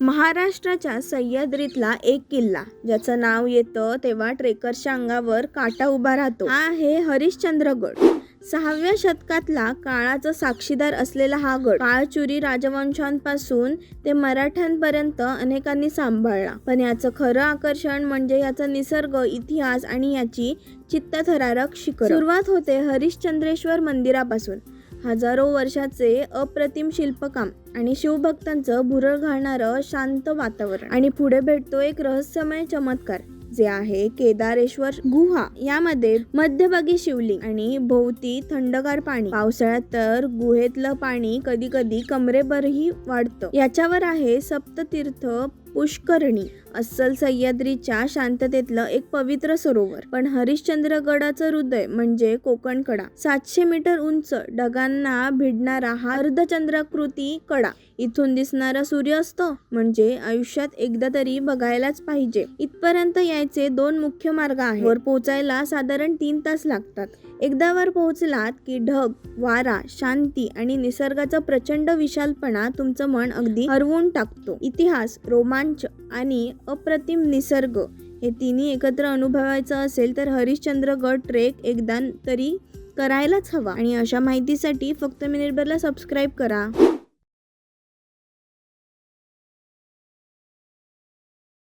महाराष्ट्राच्या सह्याद्रीतला एक किल्ला ज्याचं नाव येतं तेव्हा ट्रेकरच्या अंगावर काटा उभा राहतो. हा आहे हरिश्चंद्रगड. सहाव्या शतकातला काळाचा साक्षीदार असलेला हा गड. काळचुरी राजवंशांपासून ते मराठ्यांपर्यंत अनेकांनी सांभाळला. पण याचं खरं आकर्षण म्हणजे याचा निसर्ग इतिहास आणि याची चित्तथरारक शिखर. सुरुवात होते हरिश्चंद्रेश्वर मंदिरापासून. हजारो वर्षाचे अप्रतिम शिल्पकाम आणि शिवभक्तांचं भुरळ घालणारं शांत वातावरण. आणि पुढे भेटतो एक रहस्यमय चमत्कार जे आहे केदारेश्वर गुहा. यामध्ये मध्यभागी शिवलिंग आणि भोवती थंडगार पाणी. पावसाळ्यात तर गुहेतलं पाणी कधी कधी कमरेभरही वाढतं. याच्यावर आहे सप्ततीर्थ पुष्करणी. अस्सल सह्याद्रीच्या शांततेतलं एक पवित्र सरोवर. पण हरिश्चंद्रगडाचं हृदय म्हणजे कोकण कडा सातशे मीटर उंच ढगांना भिडणारा हा अर्धचंद्राकृती कडा. इथून दिसणारा सूर्यास्त म्हणजे आयुष्यात एकदा तरी बघायलाच पाहिजे. इथपर्यंत यायचे दोन मुख्य मार्ग आहेत. वर पोहोचायला साधारण तीन तास लागतात. एकदा वर पोहोचलात की ढग वारा शांती आणि निसर्गाचा प्रचंड विशालपणा तुमचं मन अगदी हरवून टाकतो. इतिहास रोमांच आणि अप्रतिम निसर्ग. हे तिन्ही एकत्र अनुभवायचं असेल तर हरिश्चंद्रगड ट्रेक एकदा तरी करायलाच हवा. आणि अशा माहितीसाठी फक्त मिनिटभरला सबस्क्राईब करा.